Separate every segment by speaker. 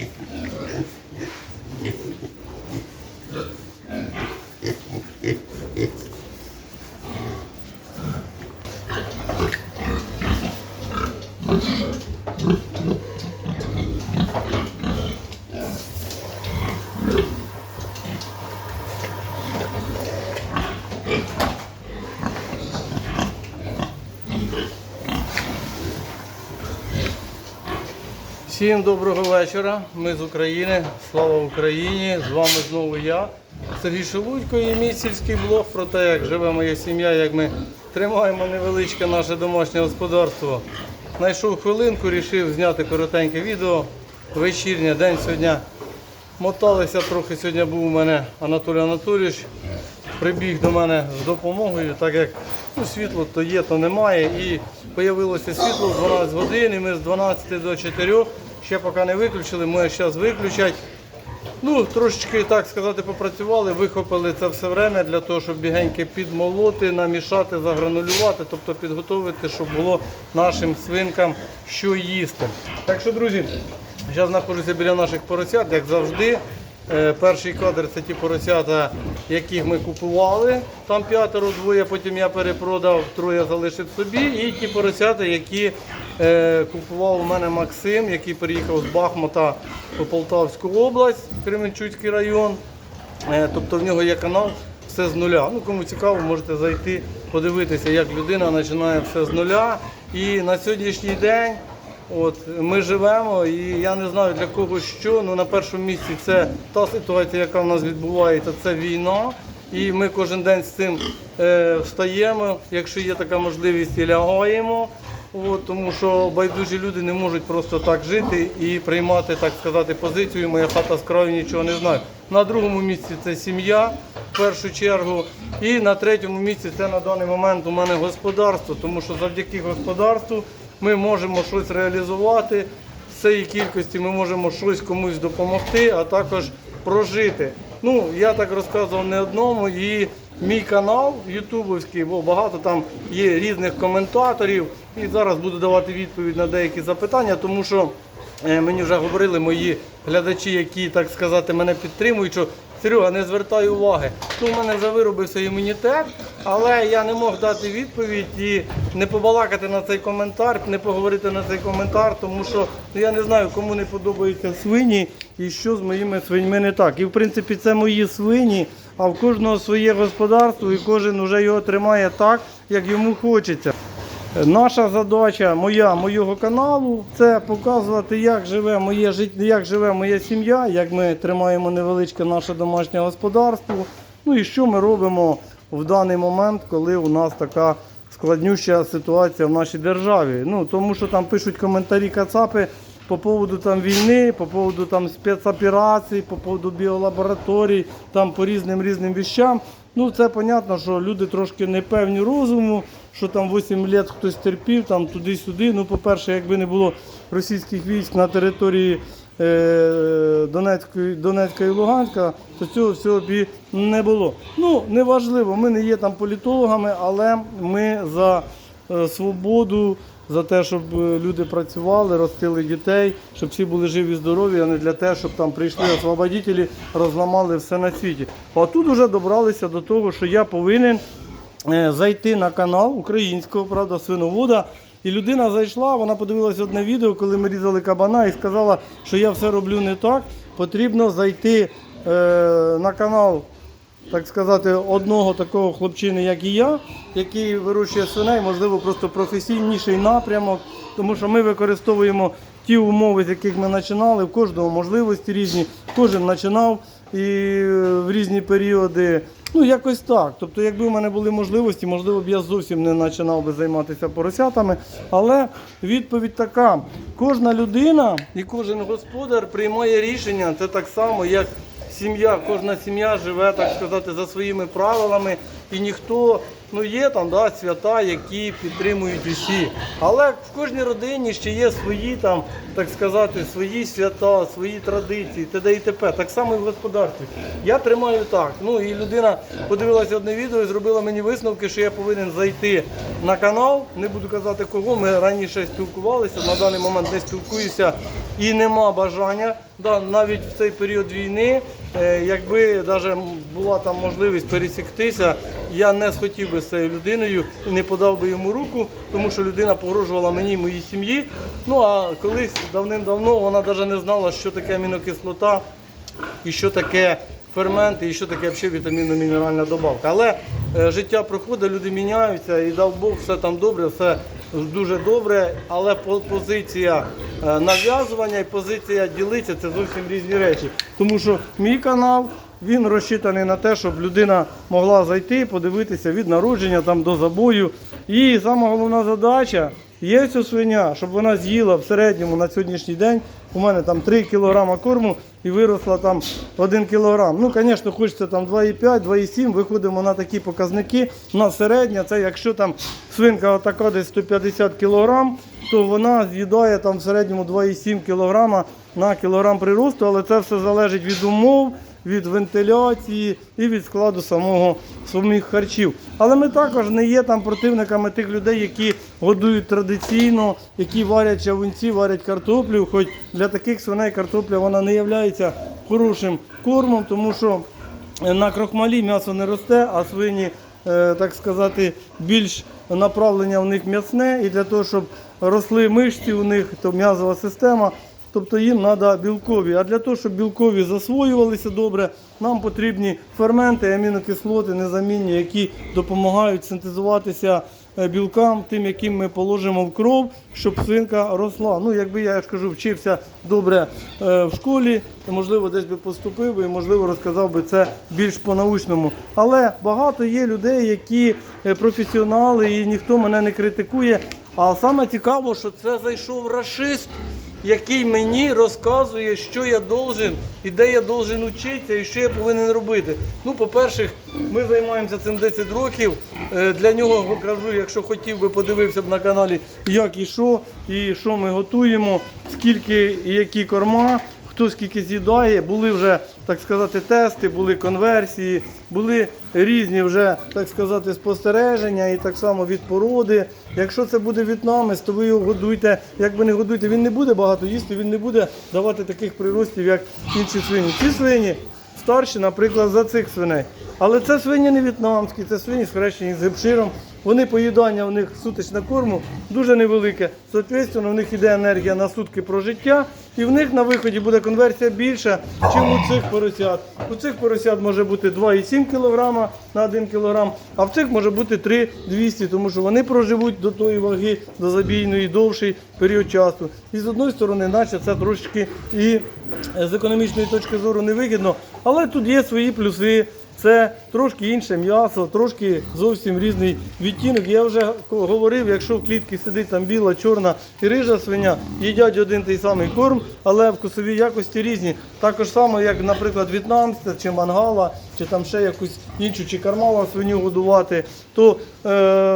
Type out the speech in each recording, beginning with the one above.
Speaker 1: Thank you. Всім доброго вечора. Ми з України. Слава Україні! З вами знову я, Сергій Шелудько і мій сільський блог про те, як живе моя сім'я, як ми тримаємо невеличке наше домашнє господарство. Знайшов хвилинку, рішив зняти коротеньке відео. Вечірнє день сьогодні. Моталися трохи. Сьогодні був у мене Анатолій Анатолійович. Прибіг до мене з допомогою, так як ну, світло то є, то немає. І з'явилося світло в 12 годин, і ми з 12 до 4 ще поки не виключили, ми зараз виключать. Ну, трошечки, так сказати, попрацювали, вихопили це все время для того, щоб бігеньки підмолоти, намішати, загранулювати, тобто підготувати, щоб було нашим свинкам що їсти. Так що, друзі, зараз знаходжуся біля наших поросят, як завжди. Е, Перший кадр це ті поросята, яких ми купували. Там п'ятеро, двоє, потім я перепродав, троє залишив собі. І ті поросята, які е, купував у мене Максим, який переїхав з Бахмута у Полтавську область, Кременчуцький район. Е, Тобто в нього є канал все з нуля. Ну, кому цікаво, можете зайти, подивитися, як людина починає все з нуля. І на сьогоднішній день от, ми живемо, і я не знаю для кого що. Ну, на першому місці це та ситуація, яка в нас відбувається, це війна. І ми кожен день з цим е, встаємо, якщо є така можливість, і лягаємо. От, тому що байдужі люди не можуть просто так жити і приймати, так сказати, позицію. Моя хата з краю нічого не знаю. На другому місці це сім'я в першу чергу. І на третьому місці це на даний момент у мене господарство, тому що завдяки господарству ми можемо щось реалізувати. З цієї кількості ми можемо щось комусь допомогти, а також прожити. Ну, я так розказував не одному, і мій канал ютубовський, бо багато там є різних коментаторів. І зараз буду давати відповідь на деякі запитання, тому що е, мені вже говорили мої глядачі, які, так сказати, мене підтримують, що Серега, не звертай уваги. Ну, у мене вже виробився імунітет, але я не мог дати відповідь і не побалакати на цей коментар, не поговорити на цей коментар, тому що ну, я не знаю, кому не подобаються свині і що з моїми свиньми не так. І в принципі це мої свині, а в кожного своє господарство, і кожен вже його тримає так, як йому хочеться. Наша задача, моя, моєго каналу, це показувати, як живе моє як живе моя сім'я, як ми тримаємо невеличке наше домашнє господарство. Ну і що ми робимо в даний момент, коли у нас така складнюща ситуація в нашій державі. Ну тому що там пишуть коментарі кацапи по поводу там війни, по поводу там спецоперацій, по поводу біолабораторій, там по різним різним віщам. Ну це понятно, що люди трошки не певні розуму, що там 8 років хтось терпів, там туди-сюди. Ну, по-перше, якби не було російських військ на території е, Донецької, Донецька і Луганська, то цього всього б і не було. Ну, неважливо, ми не є там політологами, але ми за е, свободу, за те, щоб е, люди працювали, ростили дітей, щоб всі були живі, здорові, а не для того, щоб там прийшли освободителі, розламали все на світі. А тут вже добралися до того, що я повинен зайти на канал українського, правда, свиновода. І людина зайшла, вона подивилася одне відео, коли ми різали кабана, і сказала, що я все роблю не так. Потрібно зайти е, на канал так сказати, одного такого хлопчини, як і я, який вирощує свиней, можливо, просто професійніший напрямок, тому що ми використовуємо ті умови, з яких ми починали, в кожного можливості різні, кожен починав і е, в різні періоди. Ну, якось так. Тобто, якби в мене були можливості, можливо б я зовсім не починав би займатися поросятами. Але відповідь така: кожна людина і кожен господар приймає рішення. Це так само, як сім'я, кожна сім'я живе, так сказати, за своїми правилами, і ніхто, ну є там да, свята, які підтримують усі. Але в кожній родині ще є свої там, так сказати, свої свята, свої традиції, т.д. і т.п. Так само і в господарстві. Я тримаю так. Ну і людина подивилася одне відео і зробила мені висновки, що я повинен зайти на канал. Не буду казати кого. Ми раніше спілкувалися. На даний момент не спілкуюся і нема бажання. Да, навіть в цей період війни, якби навіть була там можливість пересіктися, я не схотів би з цією людиною і не подав би йому руку, тому що людина погрожувала мені і моїй сім'ї. Ну а колись давним-давно вона навіть не знала, що таке амінокислота і що таке ферменти, і що таке взагалі вітамінно-мінеральна добавка. Але е, життя проходить, люди міняються, і дав Бог, все там добре, все дуже добре. Але по- позиція е, нав'язування і позиція ділитися це зовсім різні речі. Тому що мій канал. Він розчитаний на те, щоб людина могла зайти, подивитися від народження там до забою. І сама головна задача є ця свиня, щоб вона з'їла в середньому на сьогоднішній день. У мене там 3 кг корму і виросла там 1 кг. Ну, звісно, хочеться там 2,5, 2,7, виходимо на такі показники. У нас середня, це якщо там свинка отака десь 150 кг, то вона з'їдає там в середньому 2,7 кг на кілограм приросту, але це все залежить від умов, від вентиляції і від складу самого самих харчів. Але ми також не є там противниками тих людей, які годують традиційно, які варять чавунці, варять картоплю. Хоч для таких свиней картопля вона не є хорошим кормом, тому що на крохмалі м'ясо не росте, а свині, е, так сказати, більш направлення в них м'ясне. І для того, щоб росли мишці у них, то м'язова система. Тобто їм треба білкові. А для того, щоб білкові засвоювалися добре, нам потрібні ферменти, амінокислоти незамінні, які допомагають синтезуватися е, білкам, тим, яким ми положимо в кров, щоб свинка росла. Ну, якби я, я ж кажу, вчився добре е, в школі, можливо, десь би поступив і, можливо, розказав би це більш по-научному. Але багато є людей, які е, професіонали, і ніхто мене не критикує. А саме цікаво, що це зайшов рашист який мені розказує, що я должен і де я должен вчитися, і що я повинен робити. Ну, по-перше, ми займаємося цим 10 років. Е, Для нього покажу, якщо хотів би, подивився б на каналі, як і що, і що ми готуємо, скільки і які корма. Хто скільки з'їдає, були вже, так сказати, тести, були конверсії, були різні вже, так сказати, спостереження і так само від породи. Якщо це буде в'єтнамець, то ви його годуйте. Як би не годуйте, він не буде багато їсти, він не буде давати таких приростів, як інші свині. Ці свині старші, наприклад, за цих свиней. Але це свині не в'єтнамські, це свині схрещені з гепширом. Вони поїдання у них сутичне корму дуже невелике. Соответственно, в них йде енергія на сутки прожиття, і в них на виході буде конверсія більша, ніж у цих поросят. У цих поросят може бути 2,7 кг на 1 кг, а в цих може бути 3,200, тому що вони проживуть до тої ваги, до забійної довший період часу. І з одної сторони, наче це трошки і е, з економічної точки зору невигідно, але тут є свої плюси. Це трошки інше м'ясо, трошки зовсім різний відтінок. Я вже говорив, якщо в клітці сидить там біла, чорна і рижа свиня, їдять один той самий корм, але вкусові якості різні. Також само, як, наприклад, в'єтнамська чи мангала, чи там ще якусь іншу, чи кармала свиню годувати, то е,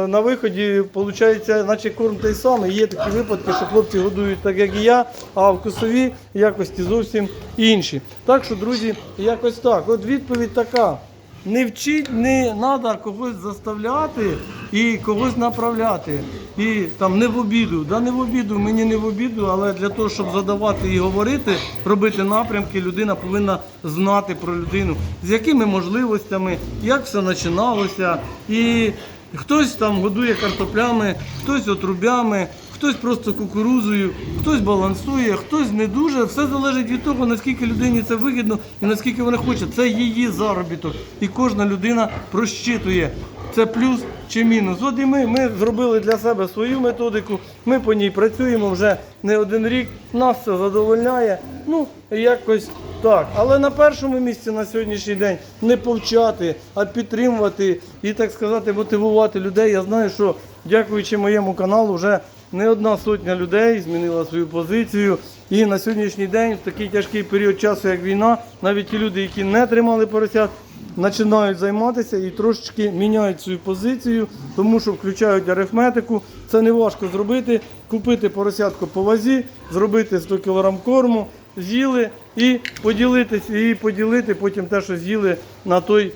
Speaker 1: на виході виходить, наче корм той самий. Є такі випадки, що хлопці годують так, як і я, а вкусові якості зовсім інші. Так що, друзі, якось так. От відповідь така. Не вчить, не треба когось заставляти і когось направляти. І там не в обіду. Да не в обіду, мені не в обіду, але для того, щоб задавати і говорити, робити напрямки, людина повинна знати про людину, з якими можливостями, як все починалося. І хтось там годує картоплями, хтось отрубями, хтось просто кукурузою, хтось балансує, хтось не дуже. Все залежить від того, наскільки людині це вигідно і наскільки вона хоче. Це її заробіток. І кожна людина прощитує. Це плюс чи мінус. От і ми, ми зробили для себе свою методику, ми по ній працюємо вже не один рік, нас це задовольняє. Ну, якось так. Але на першому місці на сьогоднішній день не повчати, а підтримувати і, так сказати, мотивувати людей. Я знаю, що дякуючи моєму каналу, вже не одна сотня людей змінила свою позицію. І на сьогоднішній день, в такий тяжкий період часу, як війна, навіть ті люди, які не тримали поросят, починають займатися і трошечки міняють свою позицію, тому що включають арифметику, Це не важко зробити. Купити поросятку по вазі, зробити 100 кг корму, з'їли і поділитися, і поділити потім те, що з'їли на той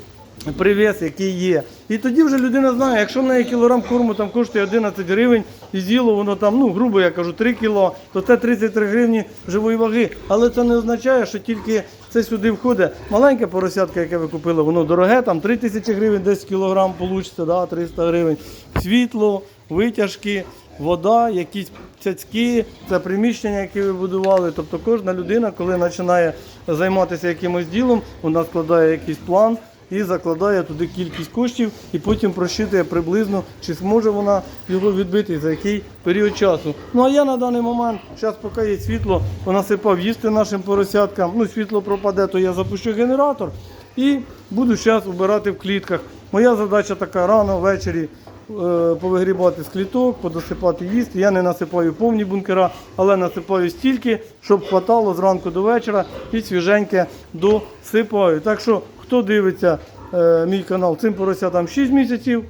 Speaker 1: привес, який є. І тоді вже людина знає, якщо неї кілограм корму там коштує 11 гривень і з'їло воно там, ну грубо я кажу, 3 кіло, то це 33 гривні живої ваги. Але це не означає, що тільки це сюди входить. Маленьке поросятка, яке ви купили, воно дороге, там 3 тисячі гривень, 10 кілограм получиться, да, 300 гривень. Світло, витяжки, вода, якісь цяцьки, це приміщення, яке ви будували. Тобто кожна людина, коли починає займатися якимось ділом, вона складає якийсь план і закладає туди кількість коштів, і потім просчитує приблизно, чи зможе вона його відбити за який період часу. Ну а я на даний момент, зараз поки є світло, понасипав їсти нашим поросяткам. Ну, світло пропаде, то я запущу генератор і буду зараз убирати в клітках. Моя задача така рано ввечері. е, Повигрібати з кліток, подосипати їсти. Я не насипаю повні бункера, але насипаю стільки, щоб хватало зранку до вечора і свіженьке досипаю. Так що, хто дивиться е, мій канал, цим поросятам 6 місяців,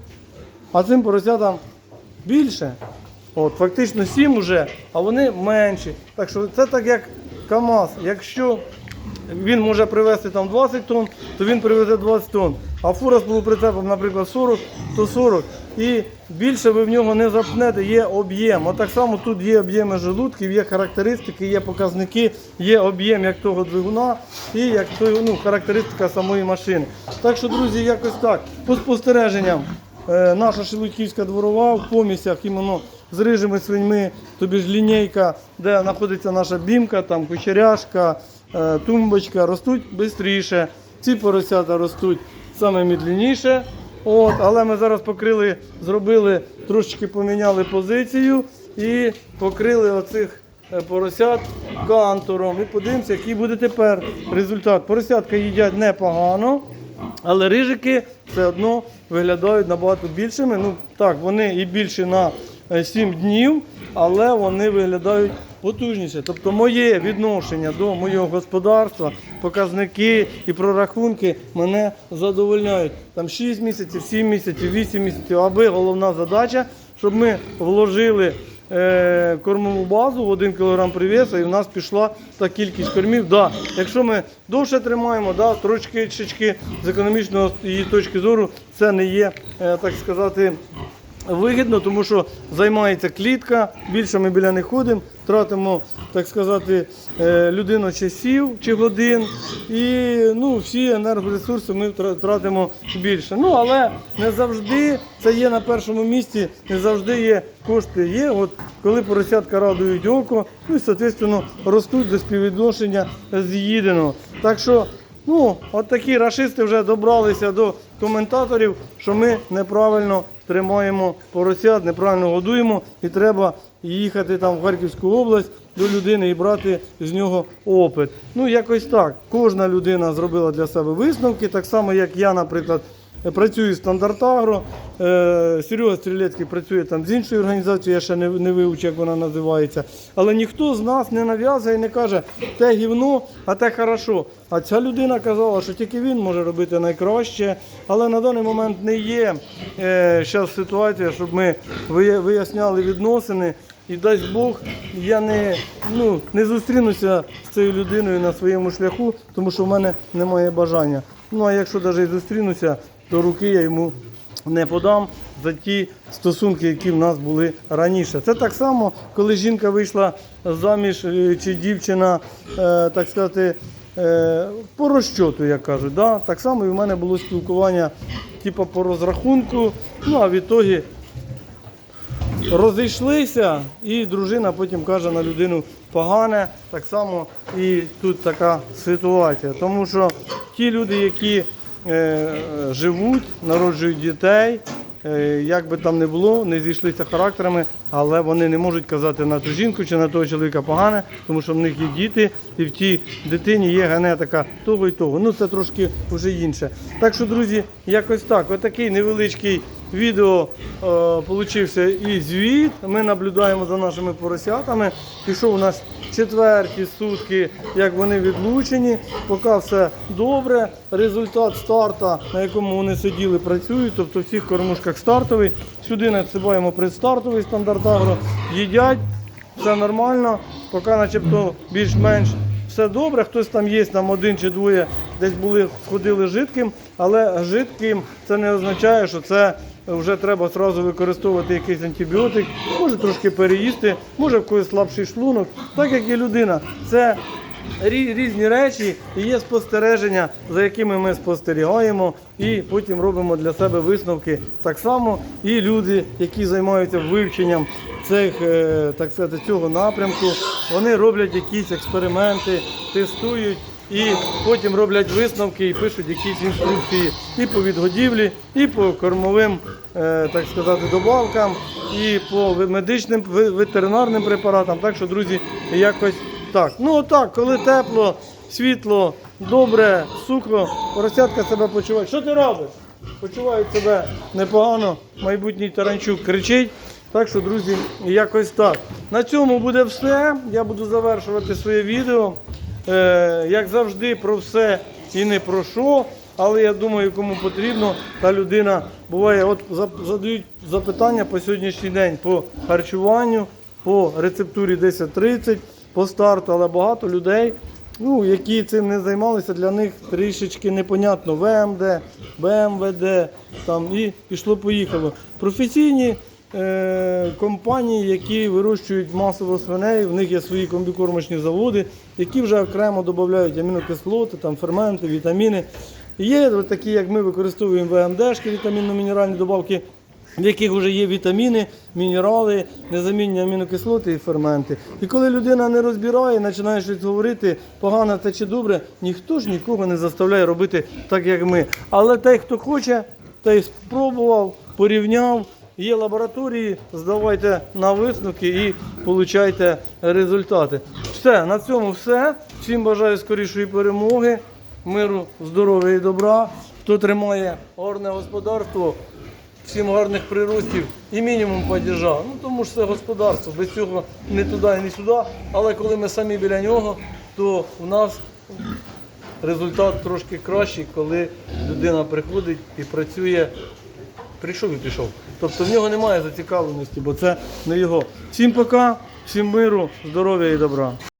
Speaker 1: а цим поросятам більше. От, фактично 7 вже, а вони менші. Так що це так як КАМАЗ. Якщо він може привезти там 20 тонн, то він привезе 20 тонн. А фура з полуприцепом, наприклад, 40, то 40. І більше ви в нього не запнете, є об'єм. От так само тут є об'єми желудків, є характеристики, є показники, є об'єм як того двигуна і як ну, характеристика самої машини. Так що, друзі, якось так. По спостереженням. Е, Наша Шелудьківська дворова в помістях іменно з рижими свиньми, тобі ж лінійка, де знаходиться наша бімка, там кучеряшка, е, тумбочка, ростуть швидше. Ці поросята ростуть саме медленніше. От, але ми зараз покрили, зробили, трошечки поміняли позицію і покрили оцих е, поросят кантуром. І подивимося, який буде тепер результат. Поросятка їдять непогано. Але рижики все одно виглядають набагато більшими. Ну так, вони і більші на 7 днів, але вони виглядають потужніше. Тобто моє відношення до моєго господарства, показники і прорахунки мене задовольняють. Там 6 місяців, 7 місяців, 8 місяців, аби головна задача, щоб ми вложили е, кормову базу в 1 кг привісу, і в нас пішла та кількість кормів. Да, якщо ми довше тримаємо, да, трошки чечки з економічної точки зору, це не є, е, так сказати, вигідно, тому що займається клітка, більше ми біля них ходимо, тратимо, так сказати, е, людину часів чи годин, і ну, всі енергоресурси ми тра- тратимо більше. Ну, але не завжди це є на першому місці, не завжди є кошти. Є, от коли поросятка радують око, ну і, соответственно, ростуть до співвідношення з'їденого. Так що Ну, от такі рашисти вже добралися до коментаторів, що ми неправильно тримаємо поросят, неправильно годуємо, і треба їхати там в Харківську область до людини і брати з нього опит. Ну, якось так. Кожна людина зробила для себе висновки, так само, як я, наприклад. Працюю в стандартагро, е, Серега Стрілецький працює там з іншою організацією, я ще не, не вивчу, як вона називається. Але ніхто з нас не нав'язує і не каже, те гівно, а те хорошо. А ця людина казала, що тільки він може робити найкраще. Але на даний момент не є е, ситуація, щоб ми виясняли відносини. І дасть Бог, я не, ну, не зустрінуся з цією людиною на своєму шляху, тому що в мене немає бажання. Ну а якщо навіть зустрінуся, то руки я йому не подам за ті стосунки, які в нас були раніше. Це так само, коли жінка вийшла заміж е, чи дівчина, е, так сказати, е, по розчоту, як кажуть. Да? Так само і в мене було спілкування типу, по розрахунку. Ну а в ітогі розійшлися, і дружина потім каже на людину погане. Так само і тут така ситуація. Тому що ті люди, які живуть, народжують дітей, е, як би там не було, не зійшлися характерами, але вони не можуть казати на ту жінку чи на того чоловіка погане, тому що в них є діти, і в тій дитині є генетика того і того. Ну це трошки вже інше. Так що, друзі, якось так. Отакий невеличкий відео е, получився і звіт. Ми наблюдаємо за нашими поросятами. Пішов у нас четверті сутки, як вони відлучені. Поки все добре. Результат старта, на якому вони сиділи, працюють, тобто в цих кормушках стартовий. Сюди надсипаємо предстартовий стандарт агро, їдять, все нормально, поки начебто більш-менш все добре. Хтось там є, там один чи двоє десь були, сходили жидким, але жидким це не означає, що це вже треба одразу використовувати якийсь антибіотик, може трошки переїсти, може в когось слабший шлунок, так як і людина. Це різні речі і є спостереження, за якими ми спостерігаємо, і потім робимо для себе висновки. Так само і люди, які займаються вивченням цих, е, так сказати, цього напрямку, вони роблять якісь експерименти, тестують. І потім роблять висновки і пишуть якісь інструкції і по відгодівлі, і по кормовим, е, так сказати, добавкам, і по медичним ветеринарним препаратам. Так що, друзі, якось так. Ну отак, коли тепло, світло, добре, сухо, поросятка себе почуває. Що ти робиш? Почувають себе непогано. Майбутній таранчук кричить. Так що, друзі, якось так. На цьому буде все. Я буду завершувати своє відео. Е, як завжди, про все і не про що. Але я думаю, кому потрібно, та людина буває, от задають запитання по сьогоднішній день по харчуванню, по рецептурі 1030, по старту, але багато людей, ну, які цим не займалися, для них трішечки непонятно ВМД, БМВД, там і пішло-поїхало. Професійні компанії, які вирощують масово свиней, в них є свої комбікормочні заводи, які вже окремо додають амінокислоти, там, ферменти, вітаміни. Є такі, як ми використовуємо ВМДшки, вітамінно-мінеральні добавки, в яких вже є вітаміни, мінерали, незамінні амінокислоти і ферменти. І коли людина не розбирає, починає щось говорити, погано це чи добре, ніхто ж нікого не заставляє робити так, як ми. Але той, хто хоче, той спробував, порівняв. Є лабораторії, здавайте на висновки і получайте результати. Все, на цьому все. Всім бажаю скорішої перемоги, миру, здоров'я і добра. Хто тримає гарне господарство, всім гарних приростів і мінімум падіжа. Ну тому ж це господарство, без цього не туди і не сюди. Але коли ми самі біля нього, то в нас результат трошки кращий, коли людина приходить і працює. Прийшов і пішов. Тобто в нього немає зацікавленості, бо це не його. Всім пока, всім миру, здоров'я і добра.